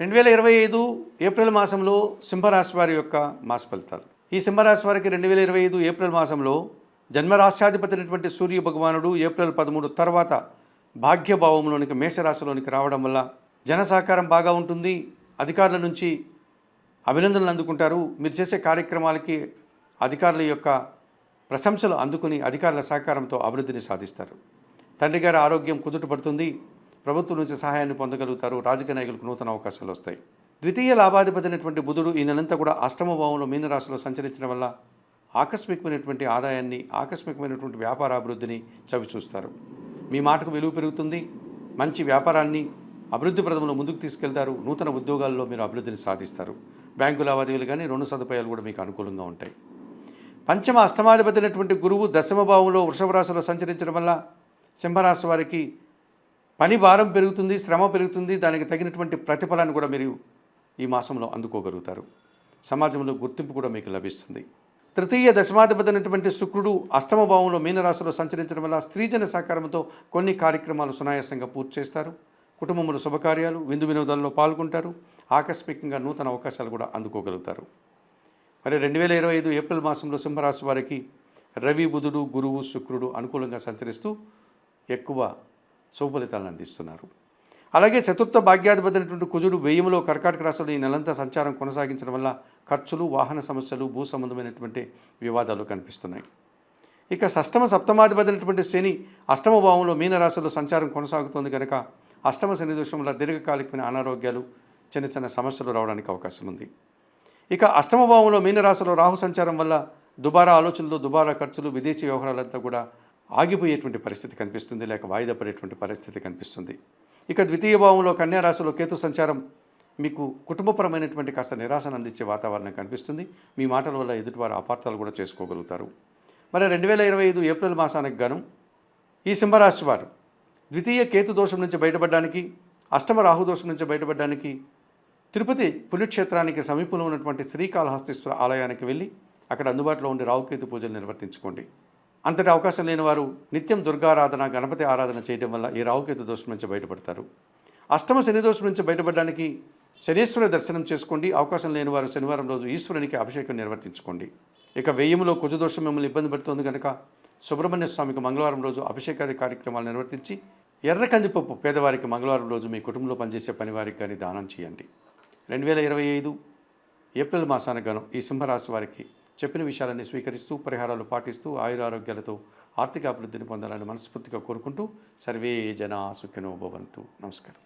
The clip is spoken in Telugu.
రెండు వేల ఇరవై ఐదు ఏప్రిల్ మాసంలో సింహరాశి వారి యొక్క మాస ఫలితాలు. ఈ సింహరాశి వారికి రెండు వేల ఇరవై ఐదు ఏప్రిల్ మాసంలో జన్మరాశ్యాధిపతి అయినటువంటి సూర్య భగవానుడు ఏప్రిల్ పదమూడు తర్వాత భాగ్యభావంలోనికి మేషరాశిలోనికి రావడం వల్ల జన సహకారం బాగా ఉంటుంది. అధికారుల నుంచి అభినందనలు అందుకుంటారు. మీరు చేసే కార్యక్రమాలకి అధికారుల యొక్క ప్రశంసలు అందుకుని అధికారుల సహకారంతో అభివృద్ధిని సాధిస్తారు. తండ్రి గారి ఆరోగ్యం కుదుటపడుతుంది ప్రభుత్వం నుంచి సహాయాన్ని పొందగలుగుతారు. రాజకీయ నాయకులకు నూతన అవకాశాలు వస్తాయి. ద్వితీయ లాభాధిపతి అయినటువంటి బుధుడు ఈ నెలంతా కూడా అష్టమ భావంలో మీనరాశిలో సంచరించడం వల్ల ఆకస్మికమైనటువంటి ఆదాయాన్ని ఆకస్మికమైనటువంటి వ్యాపార అభివృద్ధిని చవిచూస్తారు. మీ మాటకు విలువ పెరుగుతుంది. మంచి వ్యాపారాన్ని అభివృద్ధి ప్రదంలో ముందుకు తీసుకెళ్తారు. నూతన ఉద్యోగాల్లో మీరు అభివృద్ధిని సాధిస్తారు. బ్యాంకు లావాదేవీలు కానీ రుణ సదుపాయాలు కూడా మీకు అనుకూలంగా ఉంటాయి. పంచమ అష్టమాధిపతి అయినటువంటి గురువు దశమ భావంలో వృషభ రాశిలో సంచరించడం వల్ల సింహరాశి వారికి పని భారం పెరుగుతుంది శ్రమ పెరుగుతుంది దానికి తగినటువంటి ప్రతిఫలాన్ని కూడా మీరు ఈ మాసంలో అందుకోగలుగుతారు. సమాజంలో గుర్తింపు కూడా మీకు లభిస్తుంది. తృతీయ దశమాధిపతి శుక్రుడు అష్టమ భావంలో మీనరాశిలో సంచరించడం వల్ల స్త్రీజన సహకారంతో కొన్ని కార్యక్రమాలు సునాయాసంగా పూర్తి చేస్తారు. కుటుంబంలో శుభకార్యాలు విందు వినోదాల్లో పాల్గొంటారు. ఆకస్మికంగా నూతన అవకాశాలు కూడా అందుకోగలుగుతారు. మరి రెండు వేల ఇరవై ఐదు ఏప్రిల్ మాసంలో సింహరాశి వారికి రవి బుధుడు గురువు శుక్రుడు అనుకూలంగా సంచరిస్తూ ఎక్కువ శుభ ఫలితాలను అందిస్తున్నారు. అలాగే చతుర్థ భాగ్యాధిపతి అయినటువంటి కుజుడు వేయములో కర్కాటక రాశిలో ఈ నెలంతా సంచారం కొనసాగించడం వల్ల ఖర్చులు వాహన సమస్యలు భూ సంబంధమైనటువంటి వివాదాలు కనిపిస్తున్నాయి. ఇక షష్టమ సప్తమాధిపతి అయినటువంటి శని అష్టమ భావంలో మీనరాశిలో సంచారం కొనసాగుతోంది కనుక అష్టమ శని దోషం వల్ల దీర్ఘకాలికమైన అనారోగ్యాలు చిన్న చిన్న సమస్యలు రావడానికి అవకాశం ఉంది. ఇక అష్టమ భావంలో మీనరాశిలో రాహు సంచారం వల్ల దుబారా ఆలోచనలు దుబారా ఖర్చులు విదేశీ వ్యవహారాలంతా కూడా ఆగిపోయేటువంటి పరిస్థితి కనిపిస్తుంది లేక వాయిదా పడేటువంటి పరిస్థితి కనిపిస్తుంది. ఇక ద్వితీయ భావంలో కన్యారాశిలో కేతు సంచారం మీకు కుటుంబపరమైనటువంటి కాస్త నిరాశను అందించే వాతావరణం కనిపిస్తుంది. మీ మాటల వల్ల ఎదుటివారు అపార్థాలు కూడా చేసుకోగలుగుతారు. మరి రెండు వేల ఇరవై ఐదు ఏప్రిల్ మాసానికి గాను ఈ సింహరాశి వారు ద్వితీయ కేతు దోషం నుంచి బయటపడడానికి అష్టమ రాహు దోషం నుంచి బయటపడడానికి తిరుపతి పుణ్యక్షేత్రానికి సమీపంలో ఉన్నటువంటి శ్రీకాళహస్తీశ్వర ఆలయానికి వెళ్ళి అక్కడ అందుబాటులో ఉండే రావుకేతు పూజలు నిర్వర్తించుకోండి. అంతటి అవకాశం లేని వారు నిత్యం దుర్గారాధన గణపతి ఆరాధన చేయడం వల్ల ఈ రావుకేతు దోషం నుంచి బయటపడతారు. అష్టమ శని దోషం నుంచి బయటపడడానికి శనీశ్వర దర్శనం చేసుకోండి. అవకాశం లేని వారు శనివారం రోజు ఈశ్వరునికి అభిషేకం నిర్వర్తించుకోండి. ఇక వెయ్యములో కుజదోషం మిమ్మల్ని ఇబ్బంది పెడుతోంది కనుక సుబ్రహ్మణ్య స్వామికి మంగళవారం రోజు అభిషేకాది కార్యక్రమాలు నిర్వర్తించి ఎర్ర కందిపప్పు పేదవారికి మంగళవారం రోజు మీ కుటుంబంలో పనిచేసే పనివారికి కానీ దానం చేయండి. రెండు వేల ఇరవై ఐదు ఏప్రిల్ మాసానికి గాను ఈ సింహరాశి వారికి చెప్పిన విషయాలన్నీ స్వీకరిస్తూ పరిహారాలు పాటిస్తూ ఆయురారోగ్యాలతో ఆర్థిక అభివృద్ధిని పొందాలని మనస్ఫూర్తిగా కోరుకుంటూ సర్వే జనా సుఖినో భవంతు. నమస్కారం.